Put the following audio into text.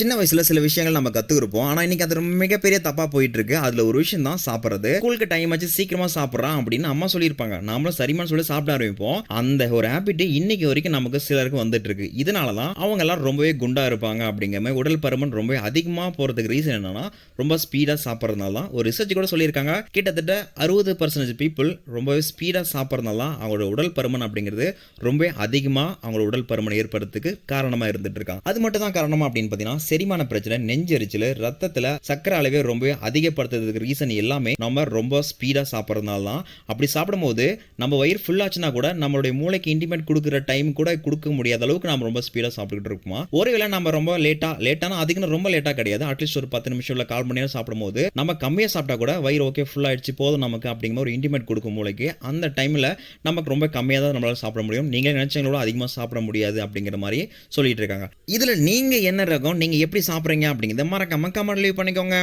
சின்ன வயசுல சில விஷயங்கள் நம்ம கத்துக்கிருப்போம். ஆனா இன்னைக்கு அது மிகப்பெரிய தப்பா போயிட்டு இருக்கு அதுல ஒரு விஷயம் தான் சாப்பிடுறது. ஸ்கூலுக்கு டைம் ஆச்சு சீக்கிரமா சாப்பிட்றான் அப்படின்னு அம்மா சொல்லியிருப்பாங்க. நாமளும் சரிமான்னு சொல்லி சாப்பிட ஆரம்பிப்போம். அந்த ஒரு ஹேபிட் இன்னைக்கு வரைக்கும் நமக்கு சிலருக்கு வந்துட்டு இருக்கு இதனால தான் அவங்க எல்லாம் ரொம்பவே குண்டா இருப்பாங்க அப்படிங்கிற மாதிரி உடல் பருமன் ரொம்பவே அதிகமா போறதுக்கு ரீசன் என்னன்னா ரொம்ப ஸ்பீடா சாப்பிட்றதுனால தான். ஒரு ரிசர்ச் கூட சொல்லியிருக்காங்க. கிட்டத்தட்ட அறுபது பர்சன்டேஜ் பீப்புள் ரொம்பவே ஸ்பீடா சாப்பிட்றதுனால தான் அவங்களோட உடல் பருமன் அப்படிங்கிறது ரொம்பவே அதிகமா அவங்களோட உடல் பருமன் ஏற்படுறதுக்கு காரணமா இருந்துட்டு இருக்காங்க அது மட்டும் தான் காரணமா அப்படின்னு பார்த்தீங்கன்னா செரிமான பிரச்சனை நெஞ்செரிச்சல் ரத்தத்தில் சக்கரை அளவே ரொம்பவே அதிகப்படுத்துறதுக்கு ரீசன் எல்லாமே நம்ம ரொம்ப ஸ்பீடாக சாப்பிட்றதுனால தான் அப்படி சாப்பிடும்போது நம்ம வயிறு ஃபுல் ஆச்சுன்னா கூட நம்மளுடைய மூளைக்கு இன்டிமேட் கொடுக்குற டைம் கூட கொடுக்க முடியாத அளவுக்கு நம்ம ரொம்ப ஸ்பீடாக சாப்பிட்டுக்கிட்டு இருக்கோம்? ஒருவேளை நம்ம ரொம்ப லேட்டாக லேட்டானா அதுக்குன்னு ரொம்ப லேட்டாக கிடையாது. அட்லீஸ்ட் ஒரு பத்து நிமிஷம் இல்லை கால் மணி நேரம் சாப்பிடும்போது நம்ம கம்மியாக சாப்பிட்டா கூட வயிறு ஓகே ஃபுல் ஆயிடுச்சு போதும் நமக்கு அப்படிங்கிற ஒரு இன்டிமேட் கொடுக்கும் மூளைக்கு. அந்த டைமில் நமக்கு ரொம்ப கம்மியாக தான் நம்மளால் சாப்பிட முடியும். நீங்கள் நினைச்சவங்களோட அதிகமாக சாப்பிட முடியாது அப்படிங்கிற மாதிரி சொல்லிட்டு இருக்காங்க. இதில் நீங்கள் என்ன ரகம்? நீங்கள் எப்படி சாப்பிட்றீங்க அப்படிங்கிறத மறக்காமல் கமெண்ட் லீவ் பண்ணிக்கோங்க.